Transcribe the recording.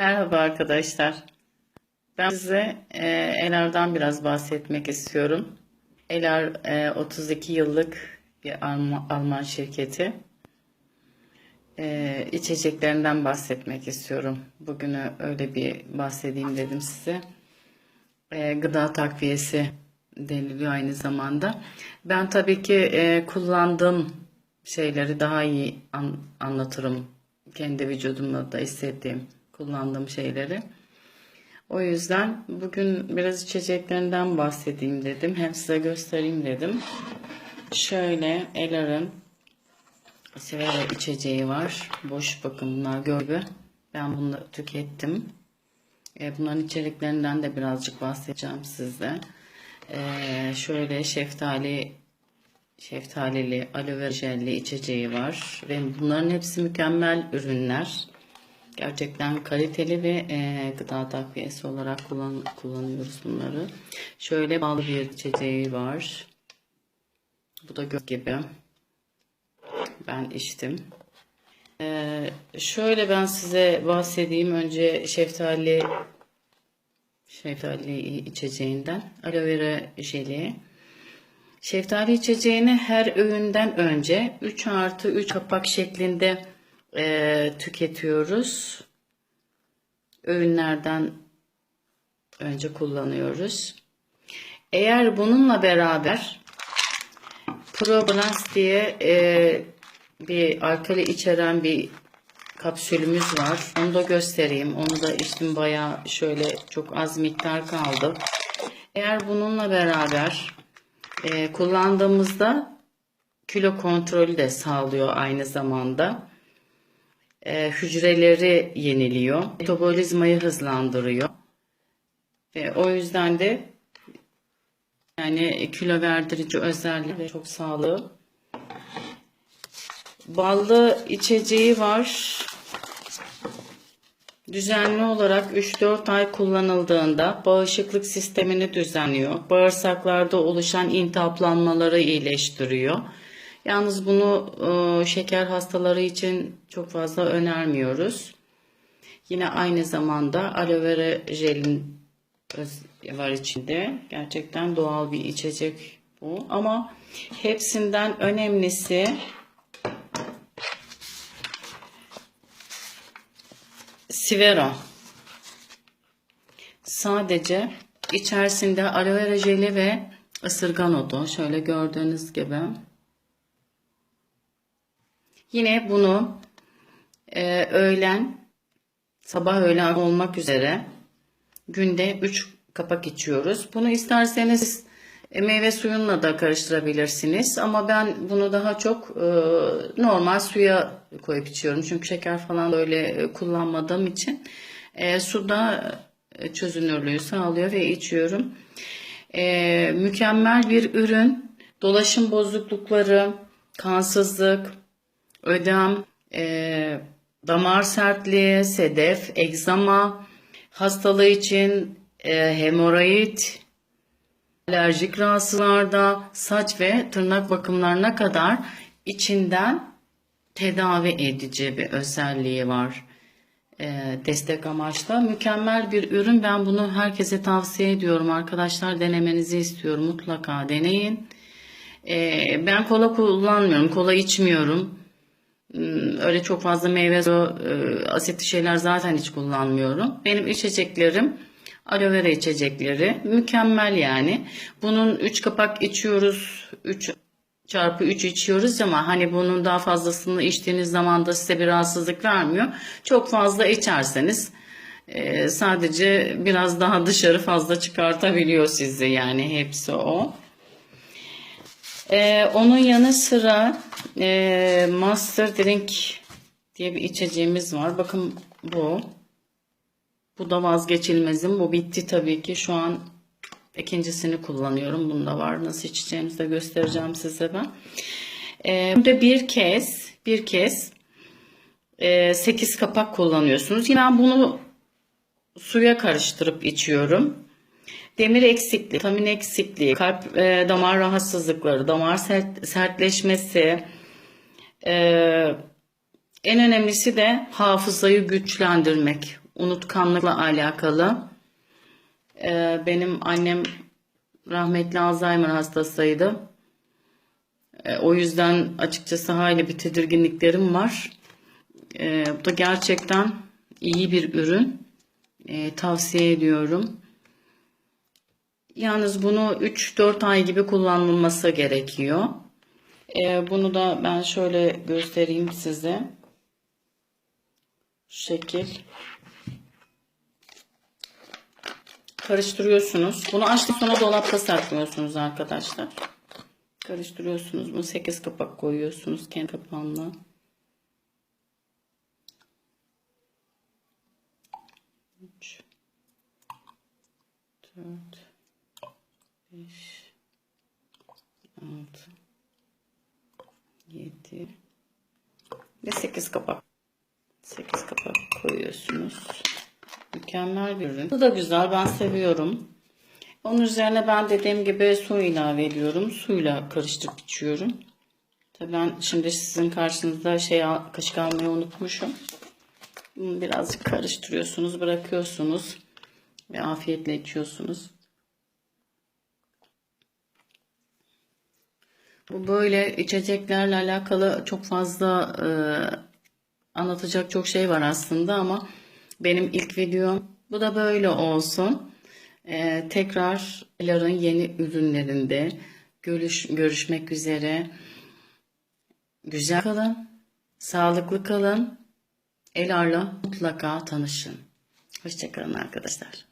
Merhaba arkadaşlar. Ben size e, Elar'dan biraz bahsetmek istiyorum. Elar e, 32 yıllık bir Alman, Alman şirketi. E, içeceklerinden bahsetmek istiyorum. Bugünü öyle bir bahsedeyim dedim size. E, gıda takviyesi deniliyor aynı zamanda. Ben tabii ki e, kullandığım şeyleri daha iyi an- anlatırım. Kendi vücudumda da hissettiğim, kullandığım şeyleri. O yüzden bugün biraz içeceklerinden bahsedeyim dedim. Hem size göstereyim dedim. Şöyle Elar'ın Severa içeceği var. Boş bakın bunlar gördü. Ben bunu tükettim. E, bunların içeriklerinden de birazcık bahsedeceğim size. E, şöyle şeftali şeftalili, aloe jelli içeceği var. Ve bunların hepsi mükemmel ürünler. Gerçekten kaliteli ve e, gıda takviyesi olarak kullan, kullanıyoruz bunları. Şöyle ballı bir içeceği var. Bu da gök gibi. Ben içtim. E, şöyle ben size bahsedeyim. Önce şeftali şeftali içeceğinden. Aloe vera jeli. Şeftali içeceğini her öğünden önce 3 artı 3 kapak şeklinde e, tüketiyoruz. Öğünlerden önce kullanıyoruz. Eğer bununla beraber Probras diye e, bir alkali içeren bir kapsülümüz var. Onu da göstereyim. Onu da içtim bayağı şöyle çok az miktar kaldı. Eğer bununla beraber e, kullandığımızda kilo kontrolü de sağlıyor aynı zamanda. E, hücreleri yeniliyor. Metabolizmayı hızlandırıyor. Ve o yüzden de yani kilo verdirici özelliği ve çok sağlığı. Ballı içeceği var. Düzenli olarak 3-4 ay kullanıldığında bağışıklık sistemini düzenliyor. Bağırsaklarda oluşan iltihaplanmaları iyileştiriyor. Yalnız bunu e, şeker hastaları için çok fazla önermiyoruz. Yine aynı zamanda aloe vera jelin var içinde. Gerçekten doğal bir içecek bu. Ama hepsinden önemlisi Sivera. Sadece içerisinde aloe vera jeli ve ısırgan otu. Şöyle gördüğünüz gibi. Yine bunu e, öğlen, sabah öğlen olmak üzere günde 3 kapak içiyoruz. Bunu isterseniz e, meyve suyunla da karıştırabilirsiniz. Ama ben bunu daha çok e, normal suya koyup içiyorum. Çünkü şeker falan böyle e, kullanmadığım için e, suda e, çözünürlüğü sağlıyor ve içiyorum. E, mükemmel bir ürün. Dolaşım bozuklukları, kansızlık, ödem, e, damar sertliği, sedef, egzama hastalığı için e, hemoroid, alerjik rahatsızlarda saç ve tırnak bakımlarına kadar içinden tedavi edici bir özelliği var. Ee, destek amaçlı. Mükemmel bir ürün. Ben bunu herkese tavsiye ediyorum. Arkadaşlar denemenizi istiyorum. Mutlaka deneyin. Ee, ben kola kullanmıyorum. Kola içmiyorum. Hmm, Öyle çok fazla meyve suyu, e, asitli şeyler zaten hiç kullanmıyorum. Benim içeceklerim aloe vera içecekleri. Mükemmel yani. Bunun 3 kapak içiyoruz. 3 çarpı 3 içiyoruz ama hani bunun daha fazlasını içtiğiniz zaman da size bir rahatsızlık vermiyor. Çok fazla içerseniz e, sadece biraz daha dışarı fazla çıkartabiliyor sizi yani hepsi o. Ee, onun yanı sıra e, Master Drink diye bir içeceğimiz var. Bakın bu. Bu da vazgeçilmezim. Bu bitti tabii ki. Şu an ikincisini kullanıyorum. Bunda var. Nasıl içeceğimizi de göstereceğim size ben. Ee, burada bir kez bir kez 8 kapak kullanıyorsunuz. Yine bunu suya karıştırıp içiyorum. Demir eksikliği, vitamin eksikliği, kalp e, damar rahatsızlıkları, damar sert- sertleşmesi, e, en önemlisi de hafızayı güçlendirmek. unutkanlıkla alakalı. Ee, benim annem rahmetli Alzheimer hastasıydı. Ee, o yüzden açıkçası hayli bir tedirginliklerim var. Ee, bu da gerçekten iyi bir ürün. Ee, tavsiye ediyorum. Yalnız bunu 3-4 ay gibi kullanılması gerekiyor. Ee, bunu da ben şöyle göstereyim size. Şu şekil. Karıştırıyorsunuz. Bunu açtık sonra dolapta saklıyorsunuz arkadaşlar. Karıştırıyorsunuz. Bunu 8 kapak koyuyorsunuz kendi kapağına. Üç, dört, beş, altı, yedi ve sekiz kapak. Sekiz kapak koyuyorsunuz. Mükemmel bir ürün. Bu da güzel. Ben seviyorum. Onun üzerine ben dediğim gibi su ilave ediyorum. Suyla karıştırıp içiyorum. Tabii ben şimdi sizin karşınızda şey kaşık almayı unutmuşum. Birazcık karıştırıyorsunuz, bırakıyorsunuz ve afiyetle içiyorsunuz. Bu böyle içeceklerle alakalı çok fazla e, anlatacak çok şey var aslında ama benim ilk videom bu da böyle olsun. E, tekrar Elar'ın yeni ürünlerinde görüş, görüşmek üzere. Güzel kalın, sağlıklı kalın. Elar'la mutlaka tanışın. Hoşçakalın arkadaşlar.